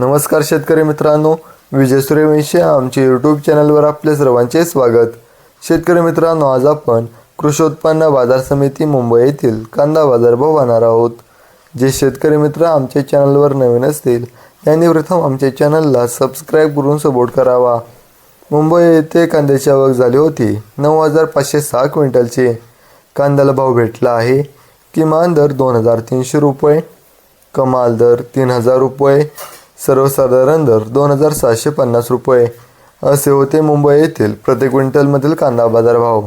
नमस्कार शेतकरी मित्रांनो विजय सूर्यवंशी आमच्या यूट्यूब चॅनलवर आपले सर्वांचे स्वागत. शेतकरी मित्रांनो आज आपण कृषी उत्पन्न बाजार समिती मुंबई येथील कांदा बाजारभाव पाहणार आहोत. जे शेतकरी मित्र आमच्या चॅनलवर नवीन असतील त्यांनी प्रथम आमच्या चॅनलला सबस्क्राईब करून सपोर्ट करावा. मुंबई येथे कांद्याची आवक झाली होती नऊ हजार पाचशे सहा क्विंटलचे. कांद्याला भाव भेटला आहे किमान दर दोन हजार तीनशे रुपये कमाल दर तीन हजार रुपये सर्वसाधारण दर दोन हजार सहाशे पन्नास रुपये. असे होते मुंबई येथील प्रति क्विंटलमधील कांदा बाजारभाव.